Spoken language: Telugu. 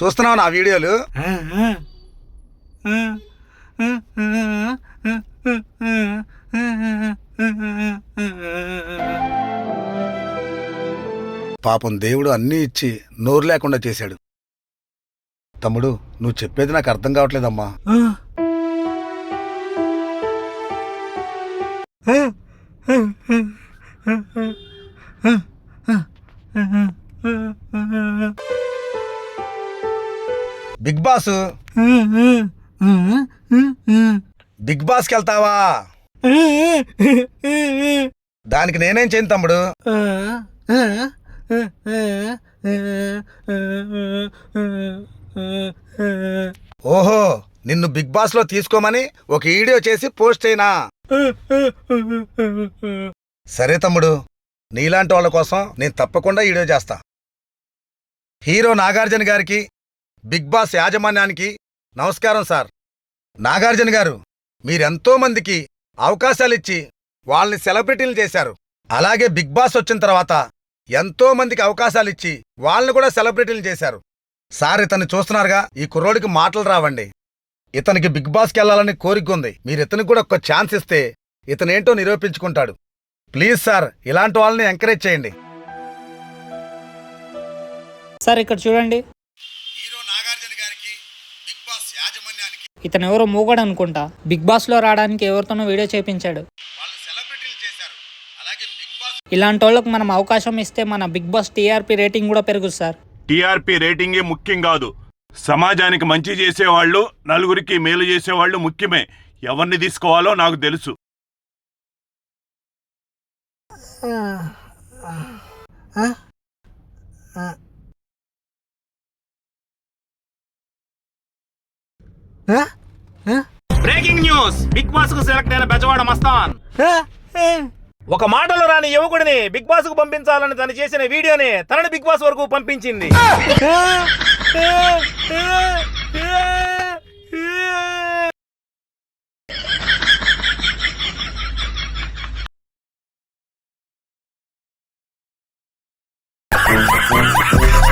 చూస్తున్నావు నా వీడియోలు? పాపం దేవుడు అన్నీ ఇచ్చి నోరు లేకుండా చేశాడు. తమ్ముడు నువ్వు చెప్పేది నాకు అర్థం కావట్లేదమ్మా బిగ్ బాస్ బిగ్ బాస్కి వెళ్తావా దానికి నేనేం చేయను తమ్ముడు ఓహో నిన్ను బిగ్ బాస్లో తీసుకోమని ఒక వీడియో చేసి పోస్ట్ అయినా సరే తమ్ముడు నీలాంటి వాళ్ళ కోసం నేను తప్పకుండా వీడియో చేస్తా. హీరో నాగార్జున గారికి బిగ్ బాస్ యాజమాన్యానికి నమస్కారం సార్. నాగార్జున గారు మీరెంతో మందికి అవకాశాలిచ్చి వాళ్ళని సెలబ్రిటీలు చేశారు. అలాగే బిగ్ బాస్ వచ్చిన తర్వాత ఎంతో మందికి అవకాశాలిచ్చి వాళ్ళని కూడా సెలబ్రిటీలు చేశారు. సార్ ఇతన్ని చూస్తున్నారుగా. ఈ కుర్రోడికి మాటలు రావండి. ఇతనికి బిగ్ బాస్కి వెళ్ళాలని కోరిక ఉంది. మీరు ఇతనికి కూడా ఒక ఛాన్స్ ఇస్తే ఇతనేంటో నిరూపించుకుంటాడు. ప్లీజ్ సార్ ఇలాంటి వాళ్ళని ఎంకరేజ్ చేయండి. సార్ ఇక్కడ చూడండి. హీరో నాగార్జున గారికి బిగ్ బాస్ యాజమాన్యానికి ఇతను ఎవరో మూగడు అనుకుంటా. బిగ్ బాస్లో రావడానికి ఎవరితోనో వీడియో చేపించాడు. వాళ్ళు సెలబ్రిటీలు చేశారు. అలాగే బిగ్ బాస్ ఇలాంటి వాళ్ళకి మనం అవకాశం ఇస్తే మన బిగ్ బాస్ టీఆర్పీ రేటింగ్ కూడా పెరుగుతుంది సార్. టీఆర్పీ రేటింగే ముఖ్యం కాదు. సమాజానికి మంచి చేసేవాళ్ళు నలుగురికి మేలు చేసేవాళ్ళు ముఖ్యమే. ఎవరిని తీసుకోవాలో నాకు తెలుసు. Breaking news! బిగ్ బాస్కు సెలెక్ట్ అయిన బెజవాడ మస్తాన్. ఒక మాటలో రాని యువకుడిని బిగ్ బాస్కు పంపించాలని తను చేసిన వీడియోని తనని బిగ్ బాస్ వరకు పంపించింది Thank you.